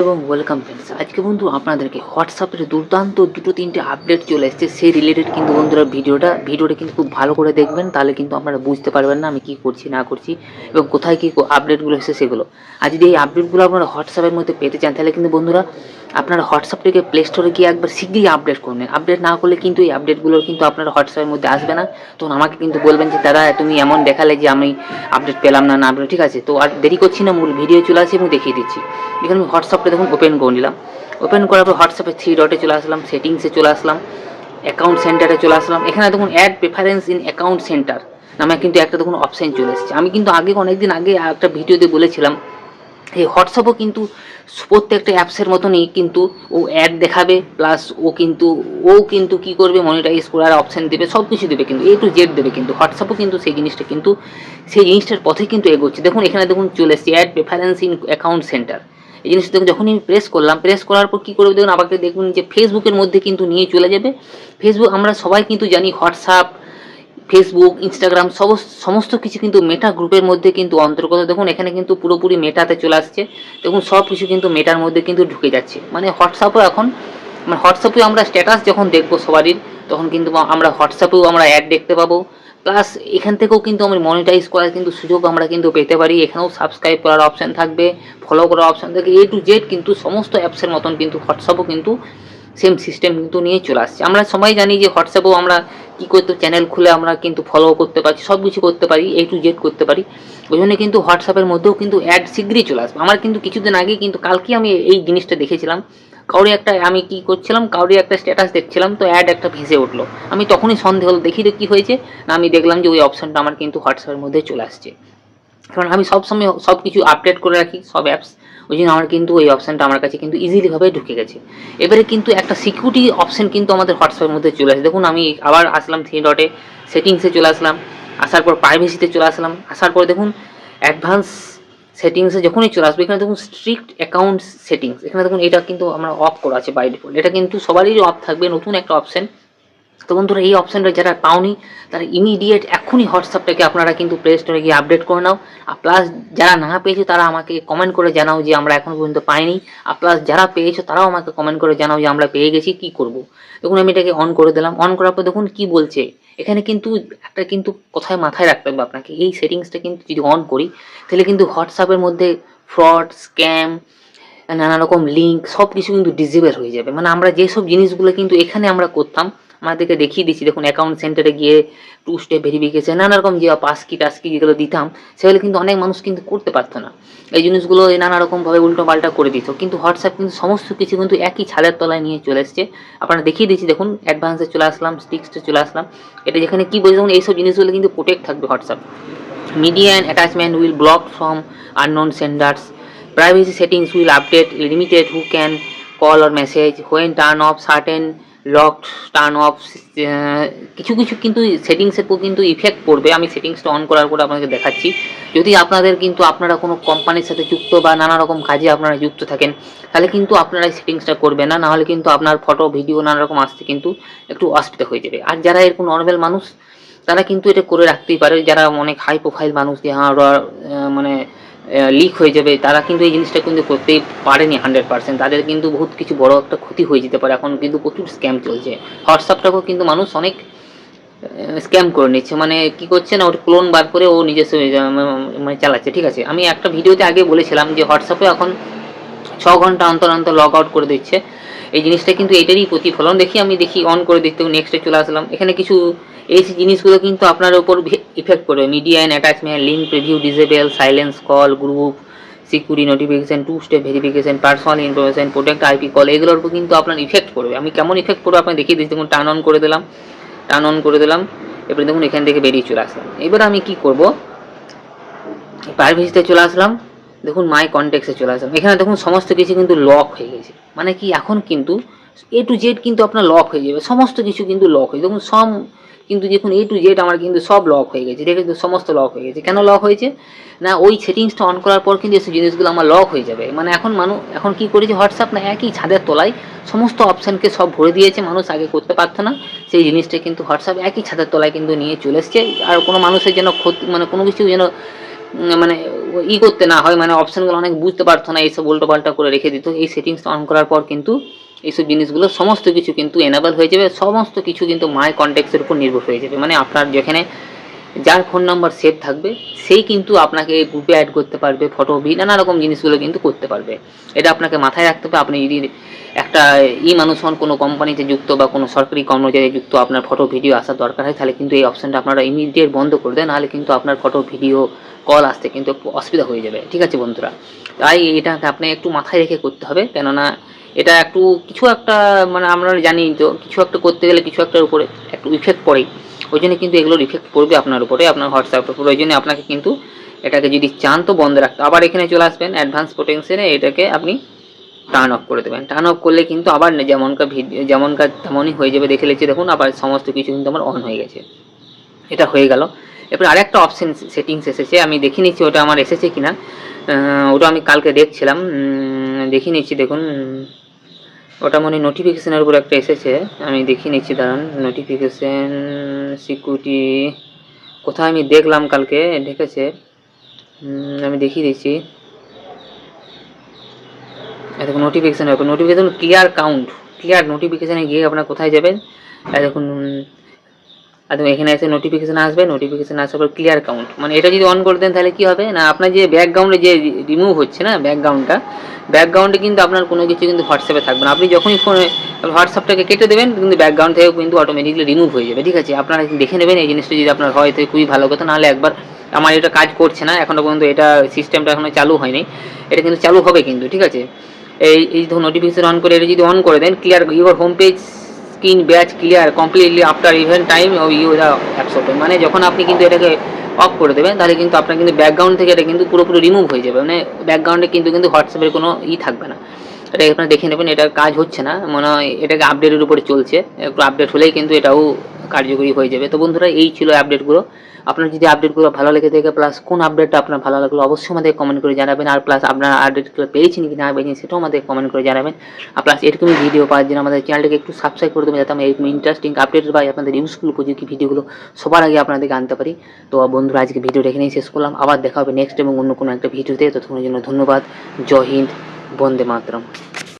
এবং welcome friends আজকে বন্ধু আপনাদেরকে হোয়াটসঅ্যাপের দুর্দান্ত দুটো তিনটে আপডেট চলে এসেছে। সেই রিলেটেড কিন্তু বন্ধুরা ভিডিওটা ভিডিওটা কিন্তু খুব ভালো করে দেখবেন, তাহলে কিন্তু আপনারা বুঝতে পারবেন না আমি কি করছি, না করছি এবং কোথায় কী আপডেটগুলো এসেছে সেগুলো। আর যদি এই আপডেটগুলো আপনারা হোয়াটসঅ্যাপের মধ্যে পেতে চান, তাহলে কিন্তু বন্ধুরা আপনারা হোয়াটসঅ্যাপটাকে প্লে স্টোরে গিয়ে একবার শীঘ্রই আপডেট করবেন আপডেট না করলে কিন্তু এই আপডেটগুলো কিন্তু আপনারা হোয়াটসঅ্যাপের মধ্যে আসবে না। তখন আমাকে কিন্তু বলবেন যে, দাদা, তুমি এমন দেখালে যে আমি আপডেট পেলাম না না আপডেট ঠিক আছে? তো আর দেরি করছি না, মূল ভিডিও চলে আসি এবং দেখিয়ে দিচ্ছি। এখানে আমি হোয়াটসঅ্যাপটা দেখুন ওপেন করে নিলাম। ওপেন করার পর হোয়াটসঅ্যাপে থ্রি ডটে চলে আসলাম সেটিংসে চলে আসলাম অ্যাকাউন্ট সেন্টারে চলে আসলাম। এখানে দেখুন ad preference in account centre নামে কিন্তু একটা দেখুন অপশান চলে এসেছে। আমি কিন্তু আগে অনেকদিন আগে একটা ভিডিওতে বলেছিলাম, এই হোয়াটসঅ্যাপও কিন্তু প্রত্যেকটা অ্যাপসের মতনই কিন্তু ও অ্যাড দেখাবে প্লাস ও কিন্তু ও কিন্তু কি করবে মনিটাইজ করার অপশান দেবে সব কিছু দেবে কিন্তু এ টু জেড দেবে কিন্তু। হোয়াটসঅ্যাপও কিন্তু সেই জিনিসটা কিন্তু, সেই জিনিসটার পথে কিন্তু এগোচ্ছে। দেখুন, এখানে দেখুন চলে এসছে ad preference in account centre এই জিনিসটা দেখুন, যখনই আমি প্রেস করলাম প্রেস করার পর কী করবে দেখুন, আমাকে দেখুন যে ফেসবুকের মধ্যে কিন্তু নিয়ে চলে যাবে। ফেসবুক আমরা সবাই কিন্তু জানি হোয়াটসঅ্যাপ ফেসবুক ইনস্টাগ্রাম সমস্ত কিছু কিন্তু মেটা গ্রুপের মধ্যে কিন্তু অন্তর্গত। দেখুন, এখানে কিন্তু পুরোপুরি মেটাতে চলে আসছে। দেখুন, সব কিছু কিন্তু মেটার মধ্যে কিন্তু ঢুকে যাচ্ছে। মানে হোয়াটসঅ্যাপও এখন মানে হোয়াটসঅ্যাপেও আমরা স্ট্যাটাস যখন দেখব সবারই, তখন কিন্তু আমরা হোয়াটসঅ্যাপেও আমরা অ্যাড দেখতে পাবো। প্লাস এখান থেকেও কিন্তু আমরা মনিটাইজ করার কিন্তু সুযোগ আমরা কিন্তু পেতে পারি। এখানেও সাবস্ক্রাইব করার অপশান থাকবে ফলো করার অপশান থাকবে। এ টু জেড কিন্তু সমস্ত অ্যাপসের মতন কিন্তু হোয়াটসঅ্যাপও কিন্তু সেম সিস্টেম কিন্তু নিয়ে চলে আসছে। আমরা সবাই জানি যে হোয়াটসঅ্যাপেও আমরা কী করতে চ্যানেল খুলে আমরা কিন্তু ফলো করতে পারছি, সব কিছু করতে পারি এ টু জেড করতে পারি। ওই জন্য কিন্তু হোয়াটসঅ্যাপের মধ্যেও কিন্তু অ্যাড শীঘ্রই চলে আসবে। আমার কিন্তু কিছুদিন আগে কিন্তু কালকে আমি এই জিনিসটা দেখেছিলাম। কাউরি একটা, আমি কি করছিলাম, কাউরি একটা স্ট্যাটাস দেখছিলাম, তো অ্যাড একটা ভেসে উঠল। আমি তখনই সন্দেহ হলো, দেখি তো কী হয়েছে। না, আমি দেখলাম যে ওই অপশানটা আমার কিন্তু হোয়াটসঅ্যাপের মধ্যে চলে আসছে। কারণ আমি সবসময় সব কিছু আপডেট করে রাখি, সব অ্যাপস ওই জন্য আমার কিন্তু ওই অপশানটা আমার কাছে কিন্তু ইজিলিভাবে ঢুকে গেছে। এবারে কিন্তু একটা সিকিউরিটি অপশান কিন্তু আমাদের হোয়াটসঅ্যাপের মধ্যে চলে আসে। দেখুন, আমি আবার আসলাম থ্রি ডটে সেটিংসে চলে আসলাম, আসার পর প্রাইভেসিতে চলে আসলাম। আসার পর দেখুন অ্যাডভান্স সেটিংসে যখনই চলে আসবে, এখানে দেখুন স্ট্রিক্ট অ্যাকাউন্ট সেটিংস এখানে দেখুন এটা কিন্তু আমরা অফ করা আছে বাই ডিফল্ট এটা কিন্তু সবারই অফ থাকবে, নতুন একটা অপশান তো বন্ধুরা, এই অপশানটা যারা পাওনি, তারা ইমিডিয়েট এখনই হোয়াটসঅ্যাপটাকে আপনারা কিন্তু প্লে স্টোরে গিয়ে আপডেট করে নাও। আর প্লাস যারা না পেয়েছ, তারা আমাকে কমেন্ট করে জানাও যে আমরা এখনও পর্যন্ত পাইনি। আর প্লাস যারা পেয়েছ, তারাও আমাকে কমেন্ট করে জানাও যে আমরা পেয়ে গেছি, কি করব। দেখুন, আমি এটাকে অন করে দিলাম। অন করার পর দেখুন কি বলছে। এখানে কিন্তু একটা কিন্তু কথায় মাথায় রাখতে হবে আপনাকে এই সেটিংসটা কিন্তু যদি অন করি, তাহলে কিন্তু হোয়াটসঅ্যাপের মধ্যে ফ্রড স্ক্যাম নানা রকম লিঙ্ক সব কিছু কিন্তু ডিজেবল হয়ে যাবে। মানে আমরা যেসব জিনিসগুলো কিন্তু এখানে আমরা করতাম আমাদেরকে দেখিয়ে দিচ্ছি দেখুন অ্যাকাউন্ট সেন্টারে গিয়ে টু স্টেপ ভেরিফিকেশন নানা রকম যে পাসকি টাস্কি যেগুলো দিতাম, সেগুলো কিন্তু অনেক মানুষ কিন্তু করতে পারতো না। এই জিনিসগুলো নানা রকমভাবে উল্টো পাল্টা করে দিত। কিন্তু হোয়াটসঅ্যাপ কিন্তু সমস্ত কিছু কিন্তু একই ছাদের তলায় নিয়ে চলে এসছে। আপনারা দেখিয়ে দিচ্ছি দেখুন অ্যাডভান্সে চলে আসলাম স্টিক্সে চলে আসলাম। এটা যেখানে কী বলছে, দেখুন, এইসব জিনিসগুলো কিন্তু প্রোটেক্ট থাকবে WhatsApp media and attachment will block from unknown senders privacy settings will update limited who can call or message when turn off certain locked turn off কিছু কিছু কিন্তু সেটিংসের উপর কিন্তু ইফেক্ট পড়বে। আমি সেটিংসটা অন করার পর আপনাকে দেখাচ্ছি। যদি আপনাদের কিন্তু আপনারা কোনো কোম্পানির সাথে যুক্ত বা নানা রকম কাজে আপনারা যুক্ত থাকেন, তাহলে কিন্তু আপনারা এই সেটিংসটা করবেন না। নাহলে কিন্তু আপনার ফটো ভিডিও নানা রকম আসতে কিন্তু একটু অসুবিধা হয়ে যাবে। আর যারা এরকম নর্মাল মানুষ, তারা কিন্তু এটা করে রাখতেই পারে। যারা অনেক হাই প্রোফাইল মানুষ যে হ্যাঁ মানে লিক হয়ে যাবে, তারা কিন্তু এই জিনিসটা কিন্তু করতেই পারেনি হান্ড্রেড পার্সেন্ট তাদের কিন্তু বহুত কিছু বড় একটা ক্ষতি হয়ে যেতে পারে, এখন কিন্তু প্রচুর স্ক্যাম চলছে। হোয়াটসঅ্যাপটাকেও কিন্তু মানুষ অনেক স্ক্যাম করে নিচ্ছে মানে কি করছে না, ওর ক্লোন বার করে ও নিজস্ব মানে চালাচ্ছে, ঠিক আছে? আমি একটা ভিডিওতে আগে বলেছিলাম যে হোয়াটসঅ্যাপে এখন ছ ঘণ্টা অন্তর অন্তর লগ আউট করে দিচ্ছে। এই জিনিসটা কিন্তু এটারই প্রতিফলন, দেখি আমি দেখি অন করে দেখতে নেক্সটে চলে আসলাম। এখানে কিছু এই জিনিসগুলো কিন্তু আপনার উপর ইফেক্ট করবে media and attachment link preview disable silence call group security notification two step verification personal information protect IP call এগুলোর উপর কিন্তু আপনার ইফেক্ট করবে আমি কেমন ইফেক্ট করব আপনি দেখিয়ে দিচ্ছি। দেখুন টার্ন অন করে দিলাম টার্ন অন করে দিলাম এবারে দেখুন, এখান থেকে বেরিয়ে চলে আসলাম। এবার আমি কি করব? প্রাইভেসিতে চলে আসলাম। দেখুন মাই কন্ট্যাক্টসে চলে আসলাম। এখানে দেখুন, সমস্ত কিছু কিন্তু লক হয়ে গেছে। মানে কি, এখন কিন্তু এ টু জেড কিন্তু আপনার লক হয়ে যাবে। সমস্ত কিছু কিন্তু লক হয়ে দেখুন, সম কিন্তু দেখুন এ টু জেড আমার কিন্তু সব লক হয়ে গেছে। দেখে কিন্তু সমস্ত লক হয়ে গেছে। কেন লক হয়েছে? না, ওই সেটিংসটা অন করার পর কিন্তু এসব জিনিসগুলো আমার লক হয়ে যাবে। মানে এখন মানুষ এখন কি করেছে? হোয়াটসঅ্যাপ না একই ছাদের তলায় সমস্ত অপশানকে সব ভরে দিয়েছে। মানুষ আগে করতে পারতো না। সেই জিনিসটা কিন্তু হোয়াটসঅ্যাপ একই ছাদের তলায় কিন্তু নিয়ে চলে এসছে। আর কোনো মানুষের যেন ক্ষতি মানে কোনো কিছু যেন মানে ই করতে না হয় মানে অপশানগুলো অনেক বুঝতে পারতো না, এইসব উল্টো পাল্টা করে রেখে দিত। এই সেটিংসটা অন করার পর কিন্তু এইসব জিনিসগুলো সমস্ত কিছু কিন্তু এনাবেল হয়ে যাবে, সমস্ত কিছু কিন্তু মাই কন্ট্যাক্টসের উপর নির্ভর হয়ে যাবে। মানে আপনার যেখানে যার ফোন নাম্বার সেভ থাকবে, সেই কিন্তু আপনাকে গ্রুপে অ্যাড করতে পারবে ফটো ভি নানা রকম জিনিসগুলো কিন্তু করতে পারবে। এটা আপনাকে মাথায় রাখতে হবে। আপনি যদি একটা ই মানুষ হন, কোনো কোম্পানিতে যুক্ত বা কোনো সরকারি কর্মচারী যুক্ত, আপনার ফটো ভিডিও আসার দরকার হয়, তাহলে কিন্তু এই অপশানটা আপনারা ইমিডিয়েট বন্ধ করে দেন, নাহলে কিন্তু আপনার ফটো ভিডিও কল আসতে কিন্তু অসুবিধা হয়ে যাবে। ঠিক আছে বন্ধুরা? তাই এটাকে আপনি একটু মাথায় রেখে করতে হবে। কেননা এটা একটু কিছু একটা মানে আমরা জানি তো, কিছু একটা করতে গেলে কিছু একটার উপরে একটু ইফেক্ট পড়েই। ওই জন্য কিন্তু এগুলোর ইফেক্ট পড়বে আপনার উপরে, আপনার হোয়াটসঅ্যাপের উপরে। ওই জন্য আপনাকে কিন্তু এটাকে যদি চান তো বন্ধ রাখতে। আবার এখানে চলে আসবেন অ্যাডভান্স পোটেন্সিয়ালে এটাকে আপনি টার্ন অফ করে দেবেন। টার্ন অফ করলে কিন্তু আবার যেমনকার ভিডিও যেমনকার তেমনই হয়ে যাবে। দেখে লিখছি দেখুন, আবার সমস্ত কিছু কিন্তু আমার অন হয়ে গেছে। এটা হয়ে গেল। এরপর আরেকটা অপশন সেটিংস এসেছে। আমি দেখে নিচ্ছি ওটা আমার এসেছে কিনা। ওটা আমি কালকে দেখছিলাম। দেখে নিচ্ছি, দেখুন। ওটা মানে নোটিফিকেশানের উপর একটা এসেছে। আমি দেখি নিচ্ছি, দাঁড়ান। নোটিফিকেশান সিকিউরিটি কোথায় আমি দেখলাম কালকে? ঢেকেছে। আমি দেখিয়ে দিচ্ছি। দেখুন নোটিফিকেশান হবে নোটিফিকেশান ক্লিয়ার কাউন্ট ক্লিয়ার নোটিফিকেশানে গিয়ে আপনার কোথায় যাবেন? দেখুন উম, একদম এখানে এসে নোটিফিকেশান আসবে নোটিফিকেশান আসার পর ক্লিয়ার কাউন্ট মানে এটা যদি অন করে দেন তাহলে কী হবে? না আপনার যে ব্যাকগ্রাউন্ডে যে রিমুভ হচ্ছে না ব্যাকগ্রাউন্ডটা ব্যাকগ্রাউন্ডে কিন্তু আপনার কোনো কিছু কিন্তু হোয়াটসঅ্যাপে থাকবে না। আপনি যখনই ফোনে হোয়াটসঅ্যাপটাকে কেটে দেবেন কিন্তু ব্যাকগ্রাউন্ড থেকেও কিন্তু অটোমেটিকলি রিমুভ হয়ে যাবে ঠিক আছে? আপনারা দেখে নেবেন এই জিনিসটা যদি আপনার হয় তো খুবই ভালো কথা। নাহলে একবার আমার এটা কাজ করছে না এখনও পর্যন্ত এটা সিস্টেমটা এখনও চালু হয়নি। এটা কিন্তু চালু হবে কিন্তু ঠিক আছে? এই এই ধরুন নোটিফিকেশন অন করে এটা যদি অন করে দেন clear your home page screen batch clear completely after event time O you the apps open মানে যখন আপনি কিন্তু এটাকে অফ করে দেবেন, তাহলে কিন্তু আপনার কিন্তু ব্যাকগ্রাউন্ড থেকে এটা কিন্তু পুরোপুরি রিমুভ হয়ে যাবে। মানে ব্যাকগ্রাউন্ডে কিন্তু কিন্তু হোয়াটসঅ্যাপের কোনো ই থাকবে না। এটা আপনারা দেখে নেবেন এটার কাজ হচ্ছে না। মনে হয় এটাকে আপডেটের উপরে চলছে। একটু আপডেট হলেই কিন্তু এটাও কার্যকরী হয়ে যাবে। তো বন্ধুরা, এই ছিল আপডেটগুলো আপনার যদি আপডেটগুলো ভালো লেগে থাকে প্লাস কোন আপডেটটা আপনার ভালো লাগল, অবশ্যই আমাদের কমেন্ট করে জানাবেন। আর প্লাস আপনার আপডেটগুলো পেয়েছেন কি না পেয়েছেন সেটাও আমাদের কমেন্ট করে জানাবেন। আর প্লাস এরকমই ভিডিও পাওয়ার জন্য আমাদের চ্যানেলটাকে একটু সাবস্ক্রাইব করে দেবেন, যাতে আমরা এরকম ইন্টারেস্টিং আপডেট বা আপনাদের ইউজফুল উপযোগী ভিডিওগুলো সবার আগে আপনাদেরকে আনতে পারি। তো বন্ধুরা, আজকে ভিডিওটা এখানেই শেষ করলাম। আবার দেখা হবে নেক্সট এবং অন্য কোনো একটা ভিডিওতে ততক্ষণের জন্য ধন্যবাদ। জয় হিন্দ। Bonde Matram.